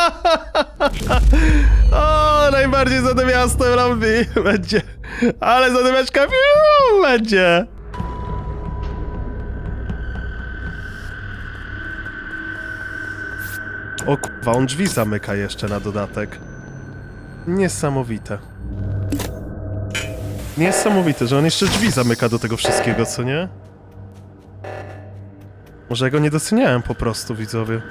o, najbardziej zadymiaste robi będzie. Ale zadymiaczka fiu, będzie. O kurwa, on drzwi zamyka jeszcze na dodatek. Niesamowite. Niesamowite, że on jeszcze drzwi zamyka do tego wszystkiego, co nie? Może ja go nie doceniałem po prostu, widzowie.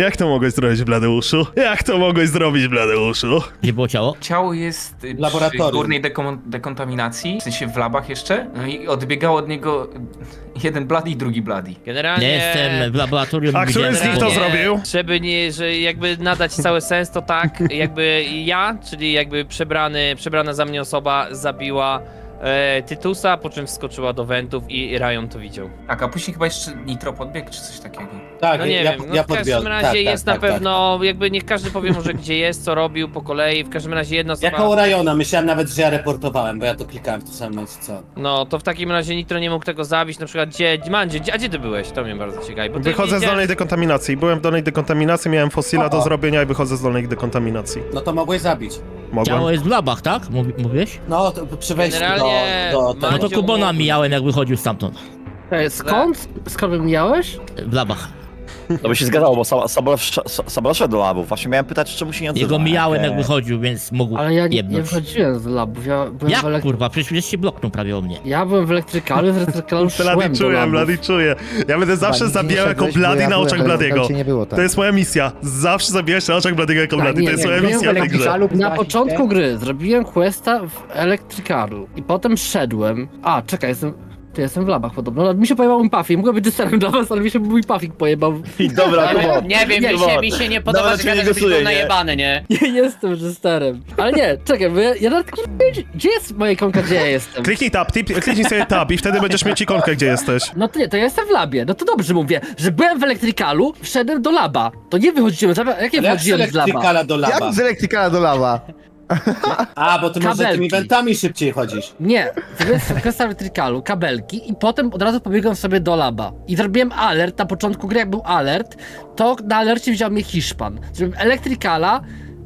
Jak to mogłeś zrobić, Bladeuszu? Jak to mogłeś zrobić, Bladeuszu? Gdzie było ciało? Ciało jest y, przy Laboratorium. górnej dekom- dekontaminacji, w sensie w labach jeszcze, no i odbiegał od niego jeden Bloody i drugi Bloody. Generalnie... Nie jestem w laboratorium. A który z nich to zrobił? Żeby nie, że jakby nadać cały sens, to tak, jakby ja, czyli jakby przebrany, przebrana za mnie osoba zabiła e, Tytusa, po czym wskoczyła do wentów i Ryan to widział. Tak, a później chyba jeszcze Nitro podbiegł, czy coś takiego. Tak, No nie ja, wiem, no ja w każdym podbiorę. razie tak, jest tak, na tak, pewno, jakby niech każdy powie może gdzie jest, co robił po kolei, w każdym razie jedna Tak. Ja osoba... koło Rajona, myślałem nawet, że ja reportowałem, bo ja to klikałem w to samo miejsce co. No, to w takim razie Nitro nie mógł tego zabić, na przykład gdzie, Mandzie, gdzie, a gdzie ty byłeś? To mnie bardzo ciekawi, bo ty Wychodzę z dolnej dekontaminacji. Byłem w dolnej dekontaminacji, miałem fosila do zrobienia i wychodzę z dolnej dekontaminacji. No to mogłeś zabić. Mogłem. Ciało jest w labach, tak? Mówi- Mówiłeś? No, to przy wejściu Generalnie do... do No tego. to Mandzio Kubona mijałem, jak wychodził stamtąd. Ej, skąd? Skąd mijałeś? W labach. To by się zgadzało, bo Sab- Sabal wsz- Sa- Sabal szedł do labów. Właśnie miałem pytać, czemu się nie odzywa. Jego mijałem, jak wychodził, więc mógł Ale ja nie, nie jebnąć. wychodziłem z labów, ja byłem Jak w elek... kurwa? Przecież się bloknął prawie o mnie. Ja byłem w elektrykalu, z elektrykalu szłem Blady do czuję, labów. Blady czuję. Ja będę zawsze nie zabijał jako szedłeś, bo Blady ja na byłem oczach w Bladiego. Nie było tak. To jest moja misja. Zawsze zabijać na oczach Bladiego jako Tak, Blady. nie, To jest nie, moja byłem misja w tej grze. Elektrykalu, Na początku gry zrobiłem questa w elektrykalu i potem szedłem. A, czekaj, jestem... Ty jestem w labach podobno. No, Mi się pojebał mój Puffy. Mogłem być dysterem dla was, ale mi się mój Puffik pojebał. I dobra, Kuba. Nie wiem, Nie, mi się, mi się nie podoba, że nie gadasz, żebyś głosuje, był nie? najebany, nie? Nie jestem dysterem. Ale nie, czekaj, bo ja, ja nawet kurwa nie wiem, gdzie jest moja ikonka, gdzie ja jestem. Kliknij tab, tip, kliknij sobie tab i wtedy będziesz mieć ikonkę, gdzie jesteś. No to nie, to ja jestem w labie. No to dobrze mówię, że byłem w elektrykalu, wszedłem do laba. To nie wychodziłem z laba. Jakie Ale jak z wychodziłem z laba? elektrykala do laba? Jak z elektrykala do lawa? A, bo ty może Kabelki. tymi wentami szybciej chodzisz. Nie, zrobiłem sobie quest w kabelki i potem od razu pobiegłem sobie do laba. I zrobiłem alert, na początku gry jak był alert, to na alercie wziął mnie Hiszpan. Zrobiłem elektrykala,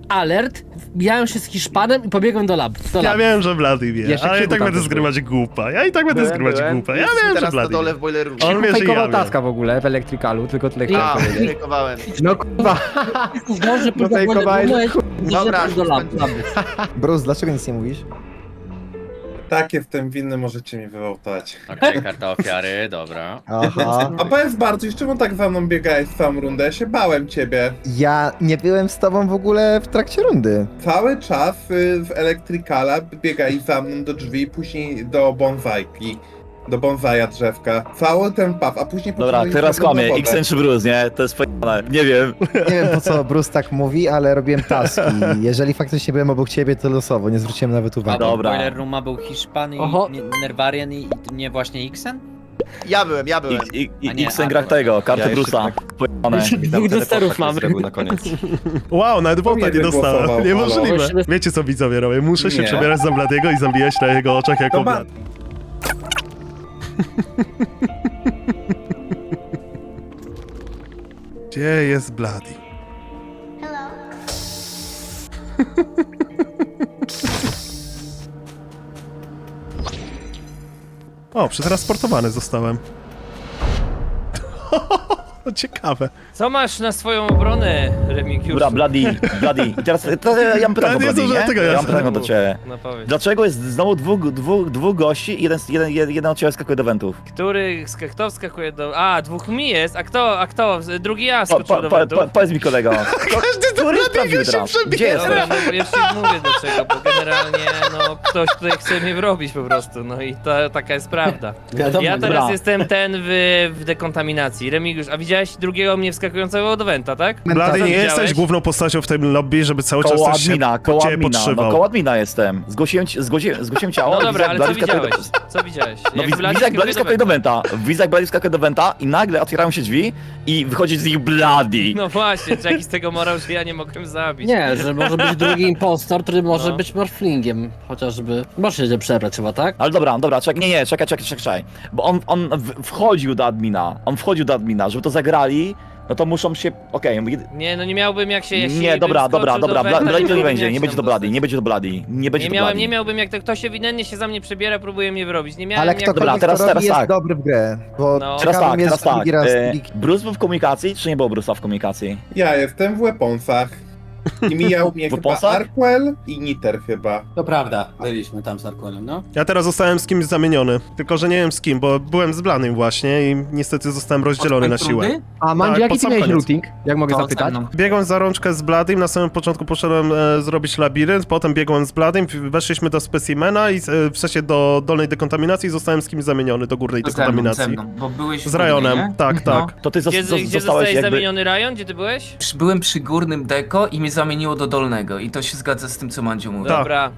alert, mijałem się z Hiszpanem i pobiegłem do laba. Do Ja wiem, że Blady wie, Jeszcze ale i Krzyku tak tam będę też zgrywać głupa. Ja i tak będę zgrywać głupa. Ja wiem, że Blady wie. w boiler room. On wie, że ja Fejkował wiem. taska w ogóle w elektrykalu, tylko tyle chciałem A, powiedzieć. fejkowałem. No kurwa, Zdążę No fejkowałeś, Dobra, do laba. Bruce, dlaczego nic nie mówisz? Tak, jestem winny, możecie mi wywołtać. Okej, karta ofiary, dobra. Aha. A powiedz bardzo, czemu tak za mną biegałeś całą rundę? Ja się bałem ciebie. Ja nie byłem z tobą w ogóle w trakcie rundy. Cały czas y, w Elektrykala biegałeś za mną do drzwi, później do bonsajki. Do bonsaja drzewka. Cały ten paw, a później Dobra, teraz wodę. kłamie. Xen czy Bruce, nie? To jest pojebane. Nie wiem. Nie wiem po co Bruce tak mówi, ale robiłem taski. Jeżeli faktycznie byłem obok ciebie, to losowo, nie zwróciłem nawet A uwagi. Dobra. Boiler Rooma był Hiszpan i Oho. nie, Nerwarian i, i nie właśnie Xen? Ja byłem, ja byłem. I- i- A nie, Xen a, gra dobra. tego, kartę Ja jeszcze Bruce'a. Pojebane. Dwóch mamy. na koniec. Wow, nawet wota nie Mnie dostałem. wygłosował, Niemożliwe. Wiecie co widzowie robię? Muszę się Nie. przebierać za Bladiego i zabijać na jego oczach jako To ma- Blad. Gdzie jest Blady? O, przetransportowany zostałem. Ciekawe. Co masz na swoją obronę, Remigiuszu? Dobra, Bloody, Bloody. I teraz, teraz ja mam pytanie do nie Bloody, zdążyłem nie? tego, Ja ja mam pytanie do ciebie. No powiedz. Dlaczego jest znowu dwóch, dwóch, dwóch gości i jeden, jeden, jeden od ciebie skakuje do wentów? Który, sk- kto wskakuje do... A, dwóch mi jest, a kto, a kto? Drugi ja Po, skoczył po, do po, wentów. po, powiedz mi kolego. Każdy do Który jest Bladiego się teraz? Gdzie przebiera. jesteś? Dobra, no bo już ci mówię dlaczego, bo generalnie no ktoś tutaj chce mnie wrobić po prostu, no i to taka jest prawda. Wiadomo, Ja teraz dobra. jestem ten w, w dekontaminacji. Remigiusz, a widziałeś drugiego mnie wskakującego do Wenta, tak? Blady, nie widziałeś? jesteś główną postacią w tym lobby, żeby cały Koło czas coś się admina, koło ciebie admina, no podszywał. koło admina jestem. Zgłosiłem, ci- zgłosiłem, zgłosiłem ciało. No dobra, ale co Blady skakuje widziałeś? Co widziałeś? No Jak widzę, Blady widzę jak Blady skakuje do Wenta. Widzę jak Blady skakuje do Wenta i nagle otwierają się drzwi i wychodzi z nich Blady. No właśnie, czy jakiś z tego morał, że ja nie mogłem zabić. Nie, że może być drugi impostor, który może No. być morflingiem, chociażby. Możesz się przebrać chyba, tak? Ale dobra, dobra, czekaj, nie, nie, czekaj, czekaj, czekaj, czekaj. Bo on, on w- wchodził do admina, on wchodził do admina, żeby to zagrali, no to muszą się, okej, Nie, no nie miałbym jak się... jeśli nie, bym dobra, skoczył dobra, do dobra, Wenta, Blady nie będzie, nie będzie to tam Blady, nie będzie to Blady, nie będzie Nie to miałem, Blady. nie miałbym jak to ktoś ewidentnie się za mnie przebiera, próbuje mnie wyrobić. Nie miałem Ale jak... ktokolwiek Dobra, teraz- to robi, teraz jest tak. dobry w grę, bo No. Teraz ciekawym tak, jest teraz tak. drugi raz E. Bruce był w komunikacji, czy nie było Bruce'a w komunikacji? Ja jestem w weaponsach. I mijał mnie chyba weaponsach? Arkwell i Niter chyba. To prawda, byliśmy tam z Arkonem, no. Ja teraz zostałem z kimś zamieniony, tylko że nie wiem z kim, bo byłem z Blanym właśnie i niestety zostałem rozdzielony na siłę. A Mandzio, Tak, jaki ty sam miałeś koniec. routing? Jak mogę To zapytać? Biegłem za rączkę z Bladym, na samym początku poszedłem e, zrobić labirynt, potem biegłem z Bladym, weszliśmy do specimena i e, w sensie do dolnej dekontaminacji i zostałem z kimś zamieniony do górnej ze mną, ze dekontaminacji. mną, bo byłeś w Z Rajonem, górnej, tak, No. tak. To ty zos- Gdzie, zos- gdzie zostałeś zostałeś jakby... zamieniony Ryan? Gdzie ty byłeś? Byłem przy górnym deko i mnie zamieniło do dolnego i to się zgadza z tym, co Mandzio mówi. Tak. Dobra,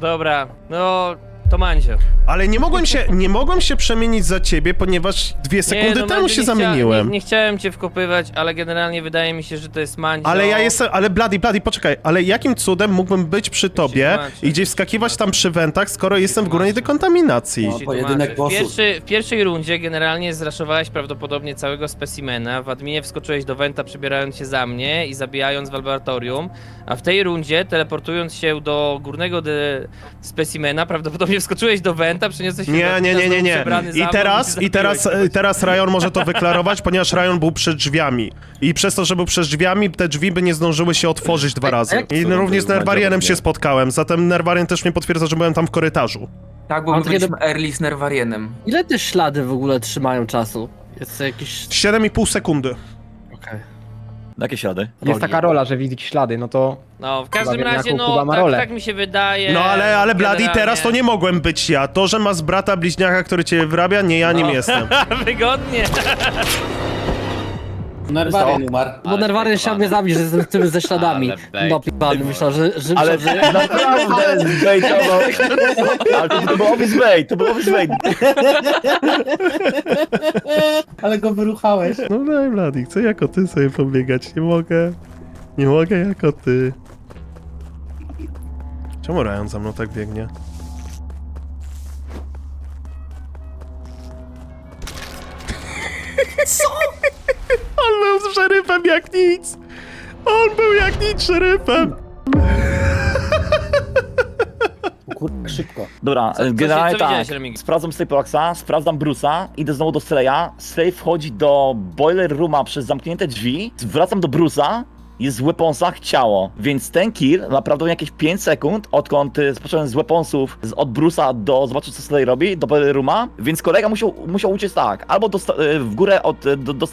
dobra, no to Mandzio. Ale nie mogłem się, nie mogłem się przemienić za ciebie, ponieważ dwie sekundy no, temu Mandzio, się nie chcia- zamieniłem. Nie, nie chciałem cię wkopywać, ale generalnie wydaje mi się, że to jest Mandzio. Ale ja jestem, ale Blady, Blady, poczekaj, ale jakim cudem mógłbym być przy tobie i gdzieś wskakiwać tam przy wentach, skoro jestem w górnej dekontaminacji? No, Ci pojedynek tłumaczę. w, bossów. pierwszy, w pierwszej rundzie generalnie zraszowałeś prawdopodobnie całego specimena. W adminie wskoczyłeś do Wenta przebierając się za mnie i zabijając w laboratorium. A w tej rundzie, teleportując się do górnego de specimena, prawdopodobnie wskoczyłeś do Wenta, przeniosłeś się do Nie, nie, nie, nie, nie. przebrany za I mną teraz, i i teraz, zabiłeś e, teraz Ryan może to wyklarować, ponieważ Ryan był przed drzwiami. I przez to, że był przed drzwiami, te drzwi by nie zdążyły się otworzyć dwa razy. jak- I również z Nerwarienem Mandzio się spotkałem, zatem Nerwarien też mnie potwierdza, że byłem tam w korytarzu. Tak, bo Mam my takie byliśmy early z Nerwarienem. Ile te ślady w ogóle trzymają czasu? Jest to jakiś... 7,5 sekundy. Okej. Jakie ślady? Jest taka rola, że widzi ślady, no to No, w każdym Chyba wiem, razie, no, Kuba ma tak, rolę. tak mi się wydaje. No ale, ale Blady, generalnie. teraz to nie mogłem być ja. To, że masz brata bliźniaka, który cię wyrabia, nie ja nim No. jestem. Wygodnie. Nerwarian umarł. Bo Nerwarian chciał mnie zabić, że jestem z tymi ze śladami. Ale. No p***any, myślał, że... że, Ale że... naprawdę zbejtował. Ale to, to był bait, to był obvious bait. Ale go wyruchałeś. No daj Blady, chcę jako ty sobie pobiegać. Nie mogę. Nie mogę jako ty. Czemu Ryan za mną tak biegnie? Co? On był z szeryfem jak nic! On był jak nic szeryfem! Kurwa, szybko. Dobra, Co- generalnie co tak. widziałeś, Remigi? Sprawdzam Staplexa, sprawdzam Bruce'a, idę znowu do Sleja. Slay wchodzi do boiler rooma przez zamknięte drzwi, wracam do Bruce'a, jest w weaponsach ciało, więc ten kill prawdopodobnie jakieś 5 sekund, odkąd y, spocząłem z weaponsów z, od Bruce'a do zobaczyć co Slay robi, do rooma, więc kolega musiał, musiał uciec tak, albo do, y, w górę od, y, do, do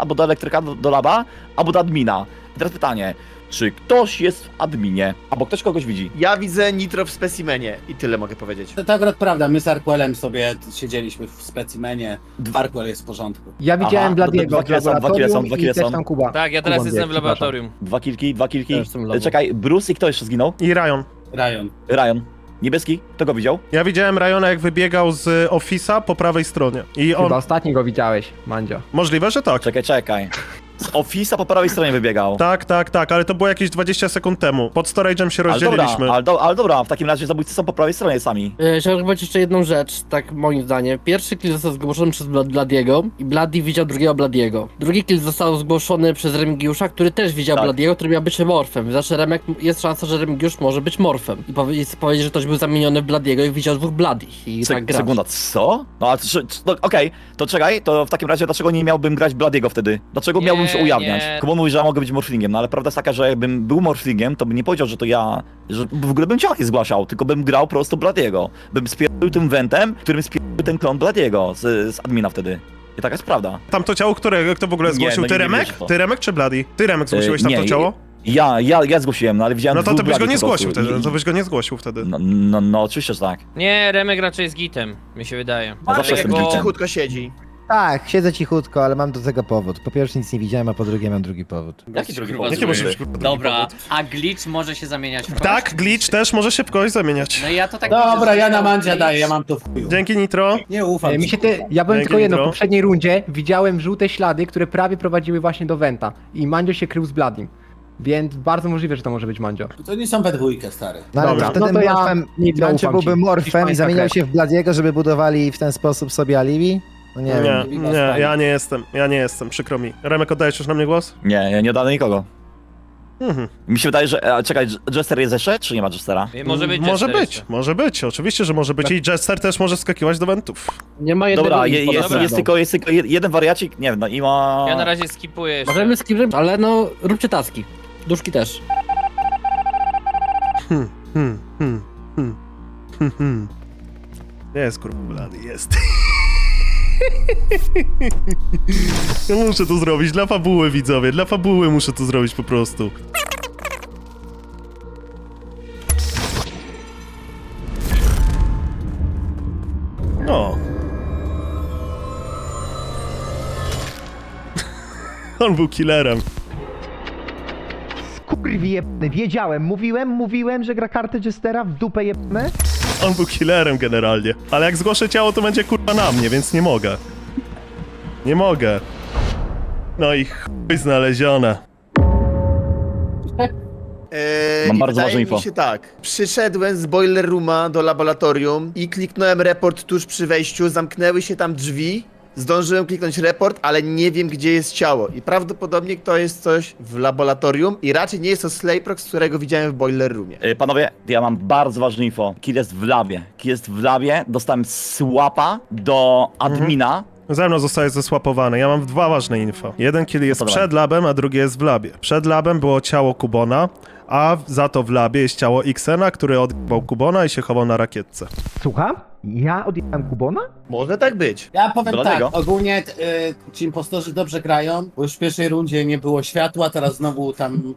albo do elektryka, do, do laba, albo do admina. I teraz pytanie, czy ktoś jest w adminie, albo ktoś kogoś widzi? Ja widzę Nitro w specimenie i tyle mogę powiedzieć. To, to akurat prawda, my z Arkwellem sobie siedzieliśmy w specimenie. Arkwell jest w porządku. ja widziałem Bladiego dwa w kile są, dwa kile są, laboratorium dwa i kile też są. tam Kuba. Tak, ja teraz Kuba jestem w biegł, laboratorium. Dwa kilki, dwa kilki. Ja jestem. Czekaj, Bruce i kto jeszcze zginął? I Ryan. Ryan. Ryan. Niebieski? Kto go widział? Ja widziałem Ryana jak wybiegał z Office'a po prawej stronie. I on... Chyba ostatni go widziałeś, Mandzio. Możliwe, że tak. Czekaj, czekaj. Z Office'a po prawej stronie wybiegał. Tak, tak, tak, ale to było jakieś 20 sekund temu. Pod storage'em się Ale dobra, rozdzieliliśmy. ale, do, ale dobra, w takim razie zabójcy są po prawej stronie sami. E, Chciałbym powiedzieć jeszcze jedną rzecz, tak moim zdaniem. Pierwszy kill został zgłoszony przez Blad- Bladiego i Bladi widział drugiego Bladiego. Drugi kill został zgłoszony przez Remigiusza, który też widział Tak. Bladiego, który miał być morfem. Znaczy Remek, jest szansa, że Remigiusz może być morfem. I powie- powiedzieć, że ktoś był zamieniony w Bladiego i widział dwóch Bladich. I Se, tak gra. sekunda, co? No ale czy- czy- no, okej, to czekaj, to w takim razie dlaczego nie miałbym grać Bladiego wtedy? Dlaczego Nie, miałbym się ujawniać? nie. Kubo mówi, że ja mogę być morflingiem, no ale prawda jest taka, że jakbym był morflingiem, to bym nie powiedział, że to ja, że w ogóle bym ciała nie zgłaszał, tylko bym grał po prostu Bladiego. Bym spierdolił tym wentem, którym spierdolił ten klon Bladiego z, z admina wtedy. I taka jest prawda. Tam to ciało, które, kto w ogóle Nie, zgłosił? no Ty Remek? wierzę w to. Ty Remek czy Bladi? Ty Remek zgłosiłeś E, tam nie, to ciało? Ja, ja, ja zgłosiłem, no ale widziałem No to, dwóch byś go nie po prostu. zgłosił wtedy, no to byś go nie zgłosił wtedy. No, no, no oczywiście, że tak. Nie, Remek raczej jest gitem, mi się wydaje. Ja zawsze Dlatego- jestem gitem. Cichutko siedzi. Tak, siedzę cichutko, ale mam do tego powód. Po pierwsze nic nie widziałem, a po drugie mam drugi powód. Jaki drugi powód? Jakie może być kurwa, Dobra, powód? a glitch może się zamieniać w kogoś? Tak, glitch też może się w kogoś zamieniać. No i ja to tak Dobra, ja na Mandzia glitch- daję, ja mam to w chuju. Dzięki Nitro. Nie ufam E, Mi ci, się te, ja byłem Dzięki, tylko jedno, w Nitro. poprzedniej rundzie widziałem żółte ślady, które prawie prowadziły właśnie do Wenta. I Mandzio się krył z Bladim. Więc bardzo możliwe, że to może być Mandzio. To nie są we dwójkę, stary. No ale Dobra. wtedy No to ja morfem, nie ufam ci. byłby morfem i Hiszpańska zamieniał krew. się w Bladiego, żeby budowali w ten sposób sobie alibi? No nie, wiem. Nie, nie, ja nie jestem, ja nie jestem, przykro mi. Remek, oddajesz już na mnie głos? Nie, ja nie dałem nikogo. Mhm. Mi się wydaje, że... A, czekaj, Jester jest jeszcze, czy nie ma Jestera? Może być Może Jester być, jeszcze. może być, oczywiście, że może być i Jester też może skakiwać do wentów. Nie ma jednego Dobra, je, jest, jest, tylko, jest tylko jed- jeden wariacik, nie wiem, no i ma... Ja na razie skipuję jeszcze. Możemy skipnąć, ale no, róbcie taski. Duszki też. Hmm, hmm, hmm, hmm, hmm, hmm. Jest kurwa blady, jest. Ja muszę to zrobić, dla fabuły widzowie, dla fabuły muszę to zrobić po prostu. No. On był killerem. Kurwi jebny, wiedziałem, mówiłem, mówiłem, że gra kartę Jestera w dupę jebne. On był killerem generalnie. Ale jak zgłoszę ciało, to będzie kurwa na mnie, więc nie mogę. Nie mogę. No i chuj znalezione. Eee, Mam i bardzo wydaje ważne mi info. się tak. Przyszedłem z boiler rooma do laboratorium i kliknąłem report tuż przy wejściu, zamknęły się tam drzwi. Zdążyłem kliknąć report, ale nie wiem gdzie jest ciało. I prawdopodobnie to jest coś w laboratorium i raczej nie jest to Slayprox, którego widziałem w boiler roomie. Y, Panowie, ja mam bardzo ważne info. Kill jest w labie. Kill jest w labie. Dostałem swapa do admina. Ze mną zostaje zesłapowany. Ja mam dwa ważne info. Jeden kill jest to przed labem, a drugi jest w labie. Przed labem było ciało Kubona, a za to w labie jest ciało Xena, który odjebał Kubona i się chował na rakietce. Słucham? Ja odjechałem Kubona? Może tak być. Ja powiem Dlatego. tak, ogólnie y, ci impostorzy dobrze grają, bo już w pierwszej rundzie nie było światła, teraz znowu tam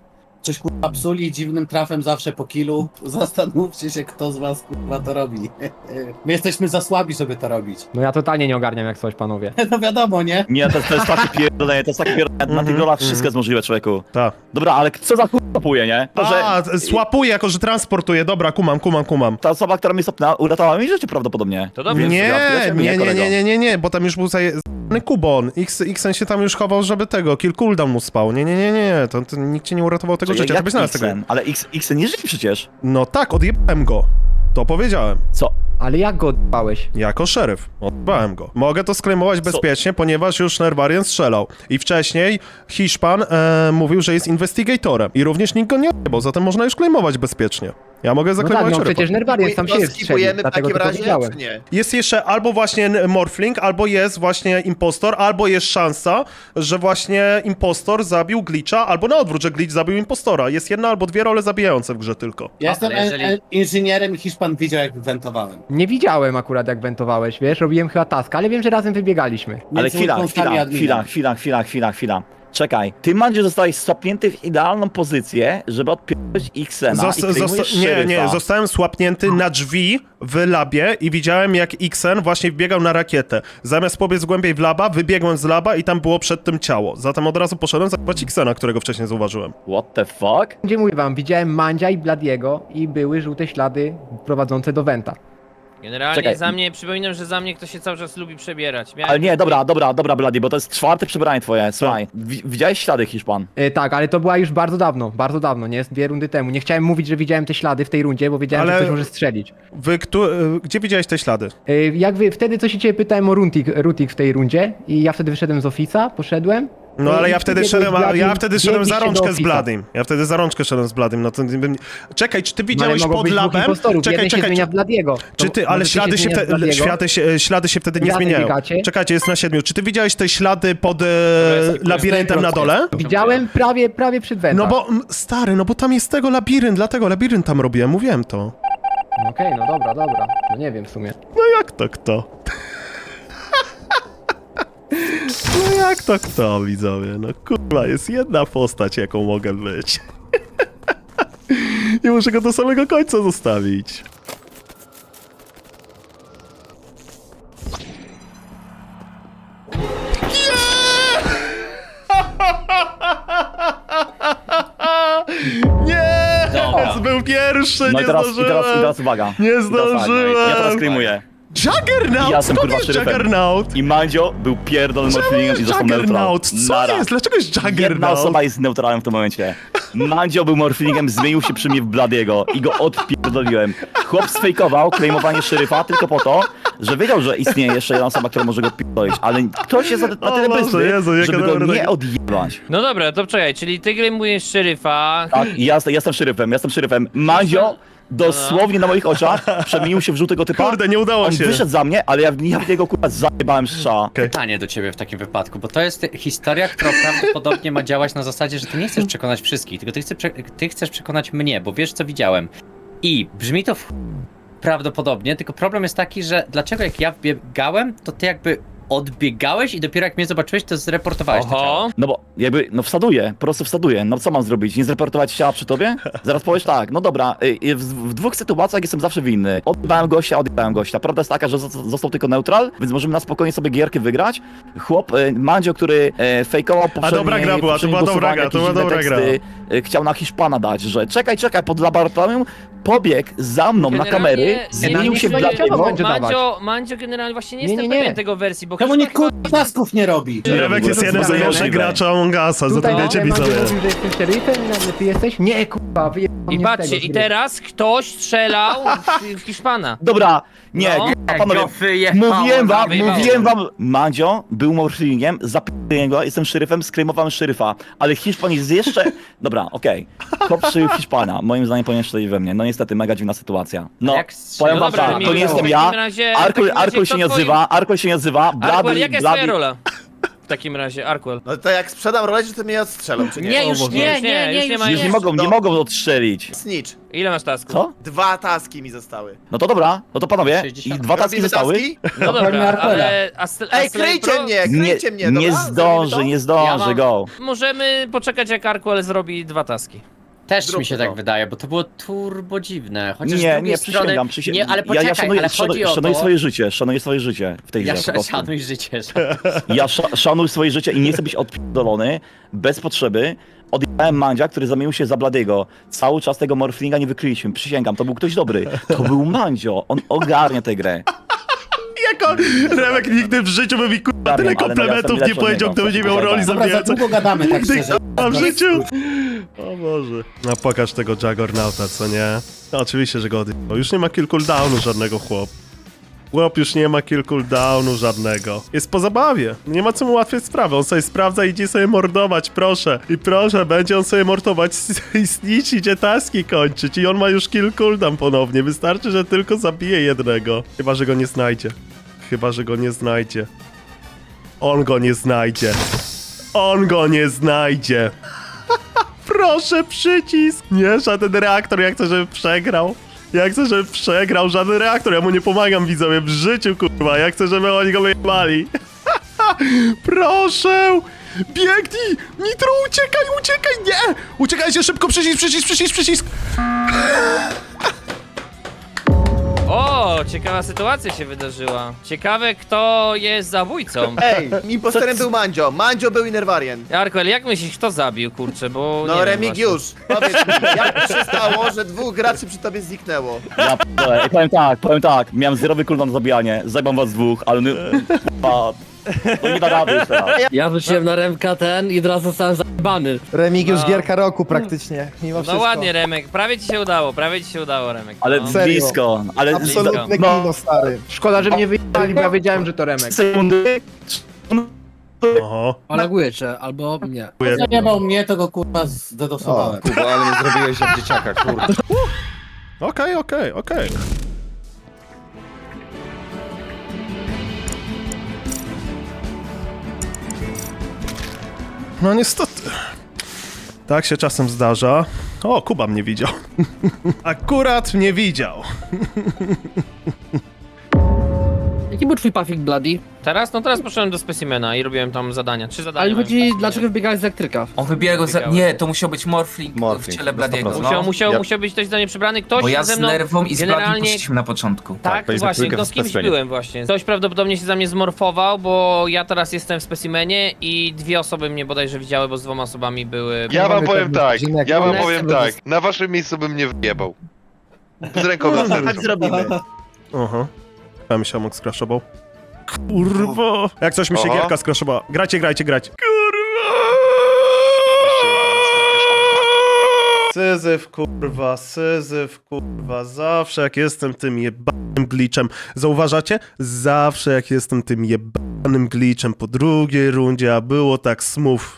coś kurwa psuli dziwnym trafem zawsze po kilu. Zastanówcie się, kto z was kurwa to robi. My jesteśmy za słabi, żeby to robić. No ja totalnie nie ogarniam jak coś, panowie. No wiadomo, nie? Nie, to, to jest takie pierdolenie, to jest takie pierdolenie. Na tych Mhm, rolach mhm. wszystko jest możliwe, człowieku. Tak. Dobra, ale co za chuj topuje, nie? To, że A, słapuje jako, że transportuje. Dobra, kumam, kumam, kumam. ta osoba, która mnie stopnęła, uratowała mi życie prawdopodobnie. To dobrze. Nie, nie, nie, kolego. nie, nie, nie, nie, bo tam już był zaje... Kubon. X, Xen się tam już chował, żeby tego, kill cooldown mu spał. Nie, nie, nie, nie, to, to nikt ci nie uratował tego Czekaj, życia, to byś znalazł tego. Ale X, Xen nie żyje przecież. No tak, odjebałem go. To powiedziałem. Co? Ale jak go odbałeś? Jako szeryf. Odbałem go. Mogę to sklejmować bezpiecznie, ponieważ już Nervarian strzelał. I wcześniej Hiszpan e, mówił, że jest investigatorem. I również nikt go nie odjebał, zatem można już klejmować bezpiecznie. Ja mogę No tak, zaklejmować no przecież Nerwarian To się strzelił, skipujemy w dlatego takim to razie, powiedziałem. czy nie? Jest jeszcze albo właśnie Morphling, albo jest właśnie impostor, albo jest szansa, że właśnie impostor zabił glitcha, albo na odwrót, że glitch zabił impostora. Jest jedna albo dwie role zabijające w grze tylko. Ja jestem ale jeżeli- en- en- inżynierem i Hiszpan widział jak wentowałem. Nie widziałem akurat jak wentowałeś, wiesz, robiłem chyba taska, ale wiem, że razem wybiegaliśmy. Ale Między chwila, chwila, chwila, chwila, chwila, chwila, chwila. Czekaj, ty Mandzie zostałeś stopnięty w idealną pozycję, żeby odpiąć Xena Zosta- i zosta- zosta- nie, nie, zostałem słapnięty na drzwi w labie i widziałem jak Xen właśnie wbiegał na rakietę. Zamiast pobiec głębiej w laba, wybiegłem z laba i tam było przed tym ciało. Zatem od razu poszedłem zabrać Xena, którego wcześniej zauważyłem. What the fuck? Gdzie mówię wam, widziałem Mandzia i Bladiego i były żółte ślady prowadzące do Wenta. Generalnie Czekaj. za mnie, przypominam, że za mnie ktoś się cały czas lubi przebierać. Miałem Ale nie, dobra, dobra, dobra, Blady, bo to jest czwarte przebranie twoje. Słuchaj, wi- widziałeś ślady, Hiszpan? E, tak, ale to była już bardzo dawno, bardzo dawno, nie? Dwie rundy temu. Nie chciałem mówić, że widziałem te ślady w tej rundzie, bo wiedziałem, Ale- że ktoś może strzelić. Wy, któ- y, gdzie widziałeś te ślady? E, jak wy, wtedy co się ciebie pytałem o Runtik, Rutik w tej rundzie i ja wtedy wyszedłem z Office'a, poszedłem. No ale i ja wtedy szedłem, a, ja wtedy szedłem za rączkę z. Bladim. Ja wtedy za rączkę szedłem z Bladim, no to bym... Czekaj, czy ty No, widziałeś pod labem? Czekaj, czekaj, zmienia czy, czy ty, ale ślady się, wtedy, ślady, się, ślady się wtedy nie Razem zmieniają. biegacie? Czekajcie, jest na siedmiu. Czy ty widziałeś te ślady pod e, labiryntem na dole? Widziałem prawie, prawie przed Wenta. No bo, m, stary, no bo tam jest tego labirynt, dlatego labirynt tam robiłem, mówiłem to. Okej, no dobra, dobra. No nie wiem w sumie. No jak to kto? No jak to kto, widzowie? No kurwa, jest jedna postać, jaką mogę być. I muszę go do samego końca zostawić. Nie! Dobra. Był pierwszy, No i teraz, i teraz, i teraz uwaga. Nie I teraz no i Ja teraz zdążyłem! Juggernaut! Ja jestem, Skąd kurwa, jest szeryfem. Juggernaut? I Mandzio był pierdolonym Czemu morflingiem i jest został neutral. Juggernaut? Co Nara. jest? Dlaczego jest Jedna Juggernaut? osoba jest neutralem w tym momencie. Mandzio był morflingiem, zmienił się przy mnie w Bladiego i go odpierdoliłem. Chłop sfejkował klejmowanie szeryfa tylko po to, że wiedział, że istnieje jeszcze jedna osoba, która może go pierdolić, ale ktoś jest na, na O tyle Boże, bystry, Jezu, jaka żeby go dobra nie taka- odjebać. No dobra, to czekaj, czyli ty gremujesz szeryfa. Tak, i ja, jestem- ja jestem szeryfem, ja jestem szeryfem. Mandzio dosłownie na moich oczach przemienił się w żółtego typa. Kurde, nie udało On się. wyszedł za mnie, ale ja, ja w niego kurwa zajebałem strzała. Pytanie do ciebie w takim wypadku, bo to jest historia, która prawdopodobnie ma działać na zasadzie, że ty nie chcesz przekonać wszystkich, tylko ty, chcesz prze ty chcesz przekonać mnie, bo wiesz co widziałem. I brzmi to w... prawdopodobnie, tylko problem jest taki, że dlaczego jak ja wbiegałem, to ty jakby odbiegałeś i dopiero jak mnie zobaczyłeś, to zreportowałeś to ciało. Oho. No bo jakby, no wsaduję, po prostu wsaduję. No co mam zrobić? Nie zreportować ciała przy tobie? Zaraz powiesz tak, no dobra, y, y, w, w dwóch sytuacjach jestem zawsze winny. Odjebałem gościa, odjebałem gościa. Prawda jest taka, że zosta- został tylko neutral, więc możemy na spokojnie sobie gierkę wygrać. Chłop, y, Mandzio, który y, fejkował poprzednie dobra gra była, to poprzednie była dobra gra, to jakieś była dziwne dobra gra. teksty, y, Chciał na Hiszpana dać, że czekaj, czekaj, pod laboratorium pobiegł za mną na Generalnie kamery, nie zmienił się w nie- Bladiego. będzie dawać. Mandzio, Mandzio generalnie właśnie nie, Nie, jestem nie, nie. pewien tego wersji, bo Czemu Hiszpan nie kurwa tasków nie robi? Remek jest jeden z najlepszych graczy Among Usa, nagle widzowie. Mówił, że jestem szeryfem i nagle ty jesteś? Nie, kurwa, wyjebał I patrzcie, i teraz ktoś strzelał w, w Hiszpana. Dobra, nie, No. kurwa, panowie, Mówiłem wam, wyjebało. mówiłem wam, Mandzio był morflingiem, zapiłem go, jestem szeryfem, skrejmowałem szeryfa, ale Hiszpan jest jeszcze... Dobra, okej, w Hiszpana, moim zdaniem powinien strzelić we mnie, no niestety mega dziwna sytuacja. No, Jak powiem No wam dobra, tak, to nie jestem ja, razie- w Arkul, takim razie Arkul kto się nie twoim- odzywa, Arkul się nie odzywa, Arkwell, Blady, jaka jest twoja Blady... rola? W takim razie, Arkwell. No to jak sprzedam rolę, to mnie odstrzelą, czy nie? Nie, już nie, nie, nie, już nie ma Już nie mogą, nie No. mogą odstrzelić. Snitch. Ile masz tasków? Co? Dwa taski mi zostały. No to dobra, no to panowie, i 60. dwa taski Robimy zostały. taski? No Dokładnie dobra, Arkwella. ale... A, a Ej, kryjcie mnie, Nie, kryjcie mnie, nie dobra? zdąży, Zrobimy nie zdąży, mam- go. Możemy poczekać jak Arkwell zrobi dwa taski. Też Zróbmy mi się to. tak wydaje, bo to było turbo dziwne. Chociaż z Nie, drugiej nie, strony, przysięgam, przysięgam. Nie, ale ja, poczekaj, ja szanuję, ale chodzi szanuję, o szanuję to... swoje życie, szanuję swoje życie w tej Ja grze, po sz- prostu. szanuj życie, szanuj. Ja sza szanuję swoje życie i nie chcę być odpierdolony bez potrzeby. Odjechałem Mandzia, który zamienił się za Bladiego. Cały czas tego morflinga nie wykryliśmy. Przysięgam, to był ktoś dobry. To był Mandzio. On ogarnia tę grę. Jako Remek nigdy w życiu by mi kurwa tyle no komplementów nie powiedział, gdyby nie miał roli Dobra, za zabijającej. długo gadamy tak Nigdy szczerze. w życiu. O Boże. No pokaż tego Juggernauta, co nie? No, oczywiście, że go odjebał. Już nie ma kill cooldownu żadnego chłop. Chłop już nie ma kill cooldownu żadnego. Jest po zabawie. Nie ma co mu ułatwiać sprawy. On sobie sprawdza i idzie sobie mordować, proszę. I proszę, będzie on sobie mordować i snitch idzie taski kończyć. I on ma już kill cooldown ponownie. Wystarczy, że tylko zabije jednego. Chyba, że go nie znajdzie. Chyba, że go nie znajdzie. On go nie znajdzie. On go nie znajdzie. Proszę, przycisk! Nie, żaden reaktor, ja chcę, żeby przegrał. Ja chcę, żeby przegrał żaden reaktor, ja mu nie pomagam widzowie w życiu, kurwa. Ja chcę, żeby oni go wyjebali. Proszę! Biegnij! Nitro, uciekaj, uciekaj! Nie! Uciekajcie szybko, przycisk, przycisk, przycisk, przycisk! Ciekawa sytuacja się wydarzyła. Ciekawe, kto jest zabójcą. Ej, imposterem był Mandzio. Mandzio był Innervarien. Arkwell, jak myślisz, kto zabił, kurczę, bo nie No wiem Remigiusz, powiedz mi, jak to się stało, że dwóch graczy przy tobie zniknęło? Ja p***dolę. Ej, powiem tak, powiem tak. Miałem zerowy cooldown na zabijanie. Zajmam was dwóch, ale no... To nie da rady już teraz. Ja wróciłem na Remka ten i od razu zostałem zajebany. Remigiusz No. gierka roku praktycznie, mimo No wszystko. ładnie, Remek, prawie ci się udało, prawie ci się udało, Remek. Ale no. Serio. blisko. Ale Absolutne no, kino, stary. Szkoda, że mnie wyjebali, bo ja wiedziałem, że to Remek. sekundy. Oho. Alaguje cię, albo nie. Zajebał mnie, to go kurwa zdedosowałem. Kuba, ale mnie zrobiłeś jak dzieciaka, kurde. Okej, okej, okej. No niestety. Tak się czasem zdarza. O, Kuba mnie widział. Akurat mnie widział. Jaki był twój pafik Bloody? Teraz? No teraz poszedłem do specimena i robiłem tam zadania. Trzy zadania. Ale miałem. chodzi, dlaczego wybiegałeś z elektryka? On wybiegał za... Nie, to musiał być Morphling, Morphling, w ciele to Bladiego. 100%. Musiał, No. musiał, Ja- musiał być ktoś za nie przybrany. Ktoś Bo ja ze z mną... Nerwą i z Bladim generalnie- poszliśmy na początku. Tak, byliśmy właśnie, trójkę no w z kimś specimenie. byłem właśnie. Ktoś prawdopodobnie się za mnie zmorfował, bo ja teraz jestem w specimenie i dwie osoby mnie bodajże widziały, bo z dwoma osobami były... Ja wam powiem tak, ja wam powiem tak. Na waszym miejscu bym nie wyjebał. Z ręką na Tak sercu. zrobimy. Aha. Ja mi się mógł skraszował. Kurwa. Jak coś mi się Oho. gierka skraszowała. Grajcie, grajcie, grajcie. Kurwa. Syzyf, kurwa, syzyf, kurwa. Zawsze jak jestem tym jebanym glitchem. Zauważacie? Zawsze jak jestem tym jebanym glitchem po drugiej rundzie, a było tak smooth.